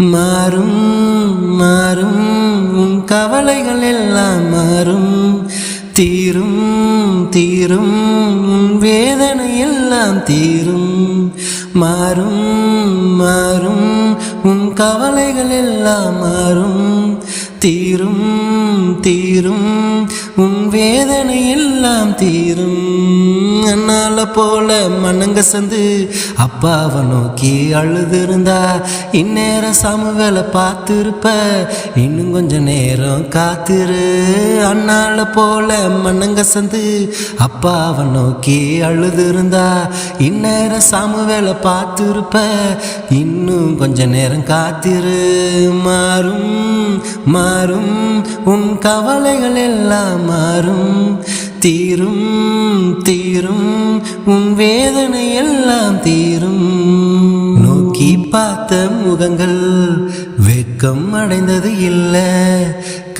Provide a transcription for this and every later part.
மாறும் மாறும். உன் கவலைகள் எல்லாம் மாறும். தீரும் தீரும். உன் வேதனை எல்லாம் தீரும். மாறும் மாறும். உன் கவலைகள் எல்லாம் மாறும். தீரும் தீரும். உன் வேதனை எல்லாம் தீரும். அண்ணால போல மண்ணங்க சந்து அப்பாவை நோக்கி அழுதிருந்தா. இந்நேரம் சமவேலை பார்த்துருப்ப இன்னும் கொஞ்ச நேரம் காத்திரு. அண்ணால போல மண்ணங்க சந்து அப்பாவை நோக்கி அழுதிருந்தா. இந்நேரம் சாமுவேலை பார்த்துருப்ப இன்னும் கொஞ்ச நேரம் காத்திரு. மாறும் மாறும் உன் கவலைகள் எல்லாம் மாறும். தீரும் தீரும் உன் வேதனை எல்லாம் தீரும். நோக்கி பார்த்த முகங்கள் வெக்கம் அடைந்தது இல்லை.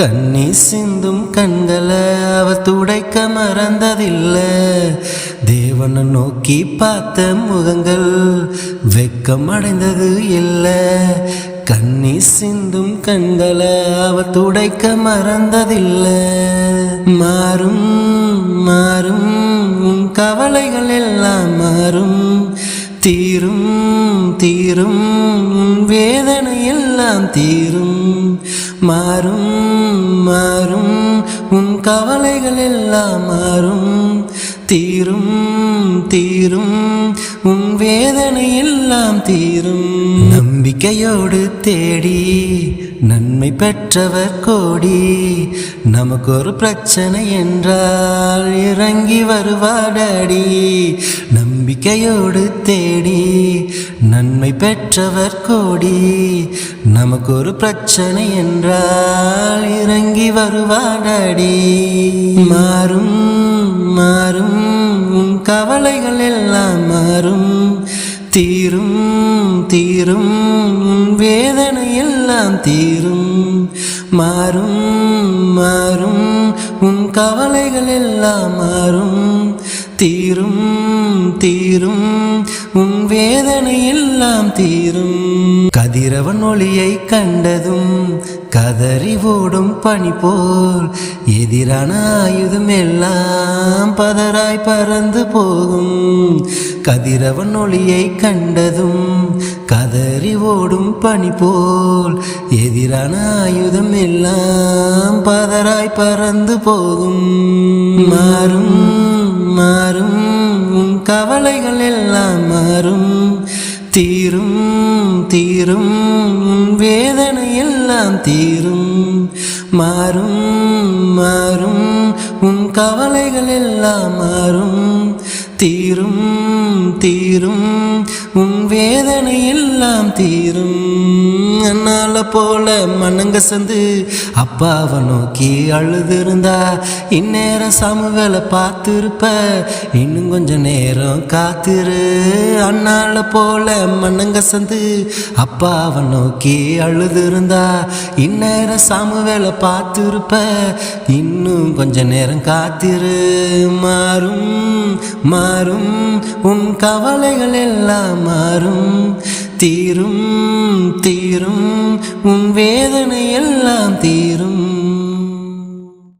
கண்ணி சிந்தும் கண்களை அவ துடைக்க மறந்ததில்லை. தேவனை நோக்கி பார்த்த முகங்கள் வெக்கம் அடைந்தது இல்லை. கண்ணி சிந்தும் கண்களை அவ துடைக்க மறந்ததில்லை. மாறும் மாறும் உன் கவலைகள் எல்லாம் மாறும். தீரும் தீரும் வேதனை எல்லாம் தீரும். மாறும் மாறும். உன் கவலைகள் எல்லாம் மாறும். தீரும் தீரும். உன் வேதனை எல்லாம் தீரும். நம்பிக்கையோடு தேடி நன்மை பெற்றவர் கோடி. நமக்கு ஒரு பிரச்சனை என்றால் இறங்கி வருவாடடி. நம்பிக்கையோடு தேடி நன்மை பெற்றவர் கோடி. நமக்கு ஒரு பிரச்சனை என்றால் இறங்கி வருவாடடி. மாறும் மாறும் உன் கவலைகள் எல்லாம் மாறும். தீரும் தீரும் உன் வேதனை எல்லாம் தீரும். மாறும் மாறும் உன் கவலைகள் எல்லாம் மாறும் தீரும் தீரும். உன் வேதனை எல்லாம் தீரும். கதிரவன் ஒளியை கண்டதும் கதறி ஓடும் பனி போல் எதிரான ஆயுதம் எல்லாம் பதராய் பறந்து போகும். கதிரவன் ஒளியை கண்டதும் கதறி ஓடும் பனி போல் எதிரான ஆயுதம் எல்லாம் பதராய் பறந்து போ போகும். மாறும் மாறும். உன் கவலைகள் எல்லாம் மாறும். தீரும் தீரும். உன் வேதனை எல்லாம் தீரும். மாறும் மாறும். உன் கவலைகள் எல்லாம் மாறும். தீரும் தீரும். உன் வேதனை எல்லாம் தீரும். அண்ணால போல மண்ணங்க சந்து அப்பாவை நோக்கி அழுதிருந்தா. இந்நேரம் சமவேலை பார்த்துருப்ப இன்னும் கொஞ்ச நேரம் காத்திரு. அண்ணால போல மண்ணங்க சந்து அப்பாவை நோக்கி அழுதிருந்தா. இந்நேரம் சாமுவேலை பார்த்துருப்ப இன்னும் கொஞ்ச நேரம் காத்திரு. மாறும் மாறும் உன் கவலைகள் எல்லாம் மாறும். தீரும் தீரும். உன் வேதனை எல்லாம் தீரும்.